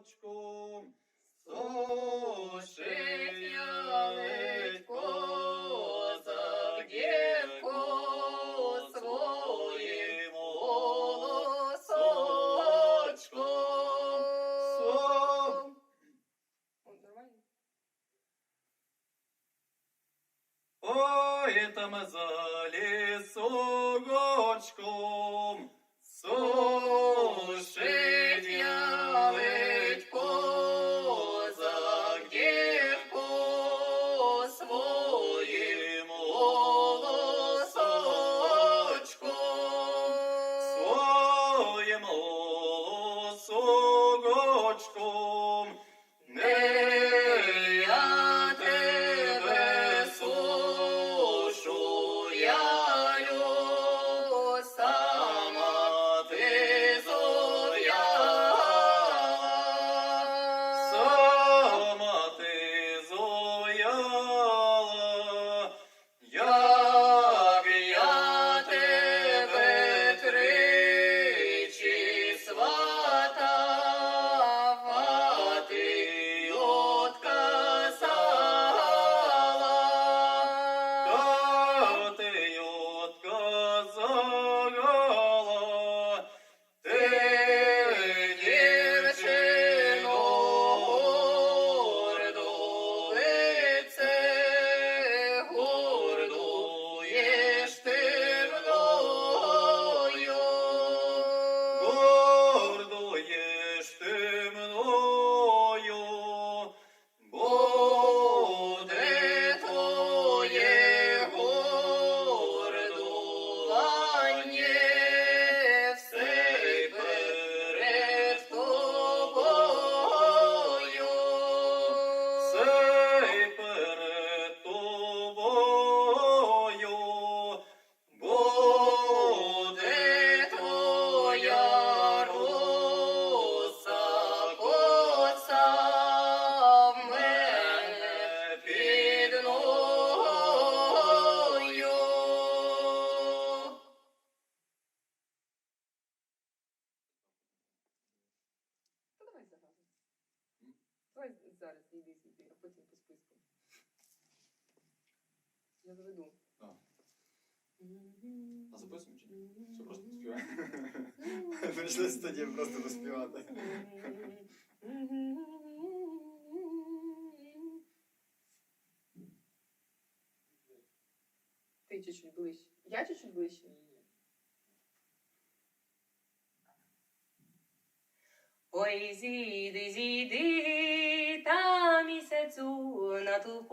сорочку, сушить ялить козак дівку своєму голосочку. Со... Ой, там за лісогочком, сорочку. прийшли тоді просто доспівати. Ти чуть-чуть ближче. Я чуть-чуть ближче? Ой, зійди, зійди, та місяцю на ту.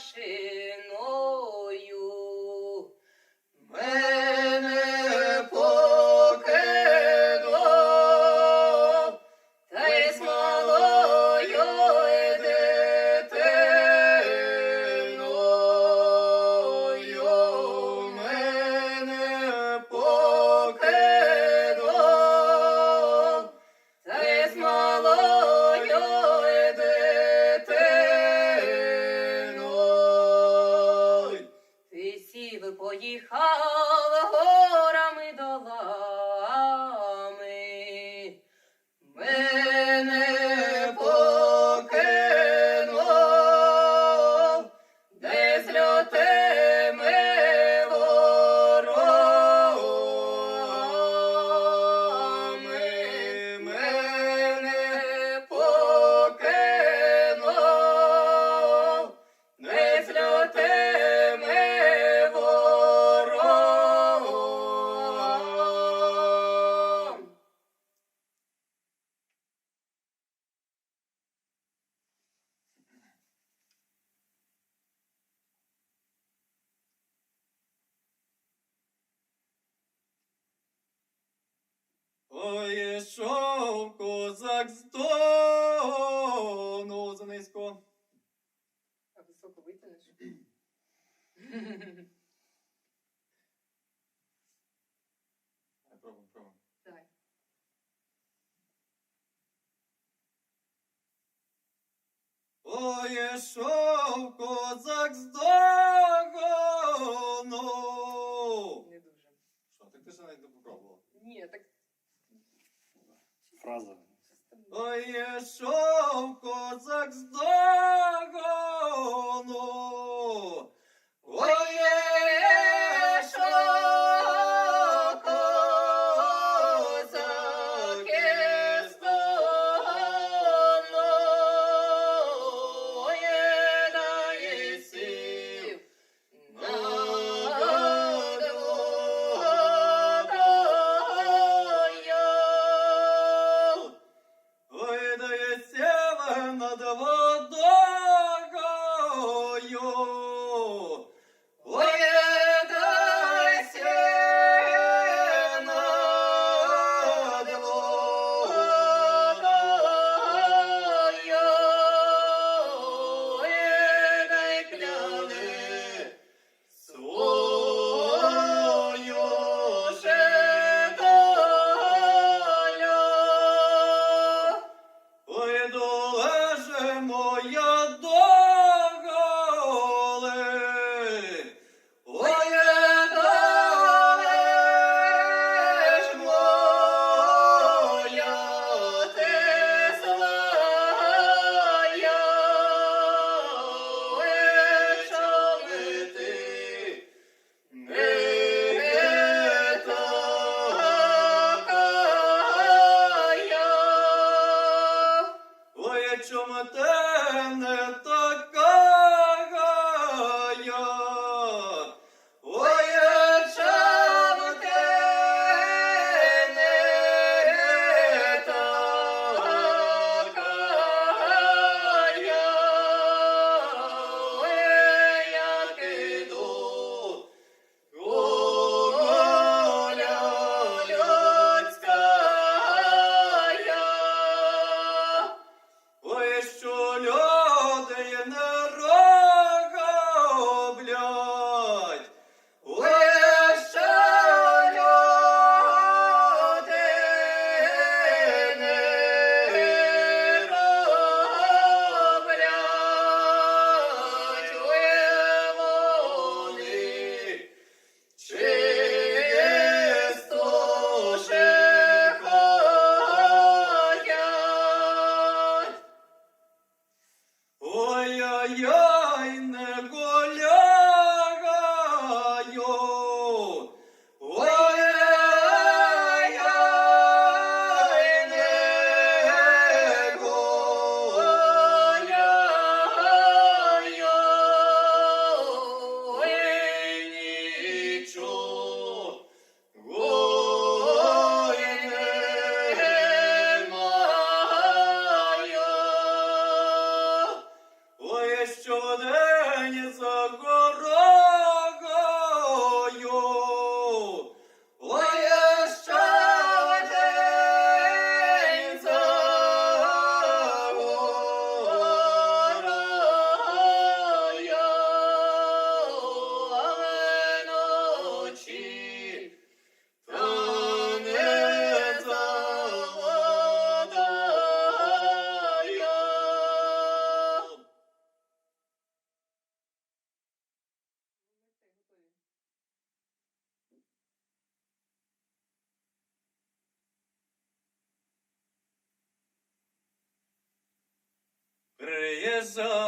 shit. поїхав. так стону занизько. А високо витягнеш? Пробуй, пробуй. Давай. Ой, шов козак з догону. Не дуже. Що, так ти ще навіть не попробувала? Ні, так Фраза. Вийшов козак з догону. Ой, Yes, sir.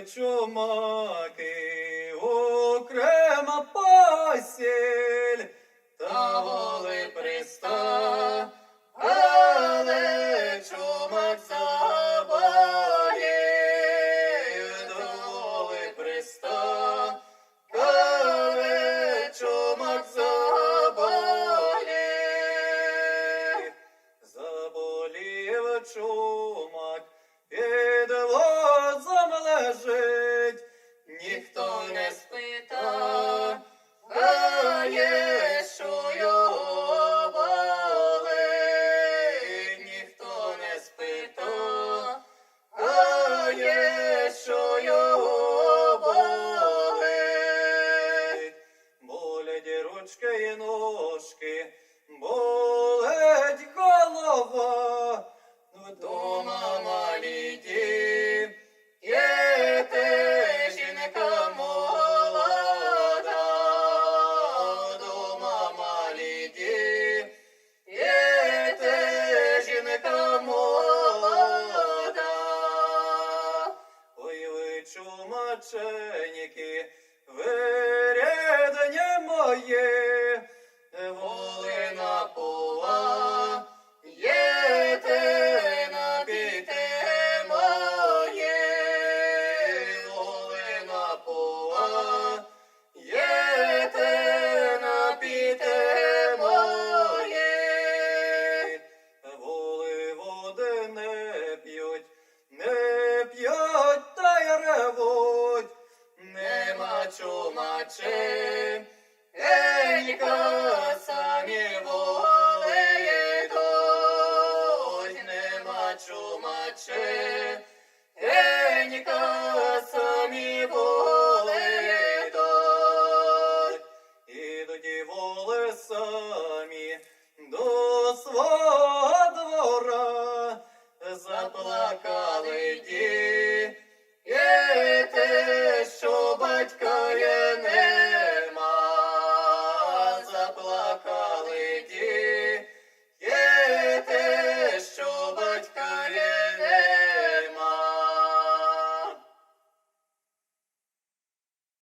Їхали чумаки, окрема посіль, та воли